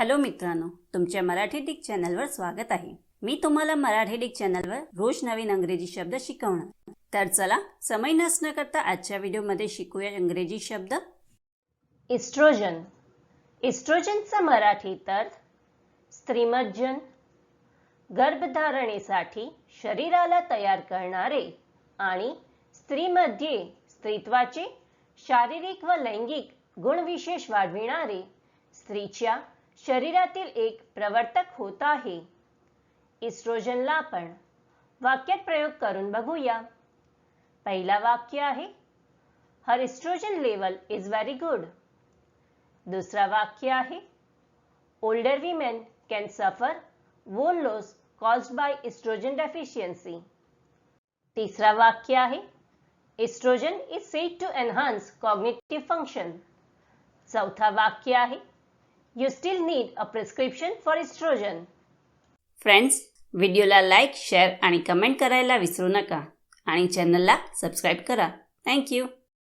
Hello मित्रांनो तुमच्या Marathi Dick चॅनलवर स्वागत आहे. मी तुम्हाला मराठी डिक चॅनलवर रोज नवीन इंग्रजी शब्द शिकवणार. तर चला समय नसणं करता आजच्या व्हिडिओमध्ये शिकूया इंग्रजी शब्द. इस्ट्रोजन. इस्ट्रोजनचा मराठीत अर्थ स्त्रीमज्जन गर्भधारणेसाठी शरीराला तयार करणारे आणि स्त्रीमध्ये स्त्रीत्वाचे शारीरिक व लैंगिक गुणविशेष वाढविणारे स्त्रीच्या शरीरातील एक प्रवर्तक होत आहे इस्ट्रोजनला आपण वाक्यात प्रयोग करून बघूया. पहिला वाक्य आहे her estrogen level is very good दुसरा वाक्य आहे older women can suffer bone loss caused by estrogen deficiency तिसरा वाक्य आहे estrogen is said to enhance cognitive function चौथा वाक्य आहे you still need a prescription for estrogen friends व्हिडिओला लाईक शेअर आणि कमेंट करायला विसरू नका. आणि चॅनलला सबस्क्राईब करा. थँक्यू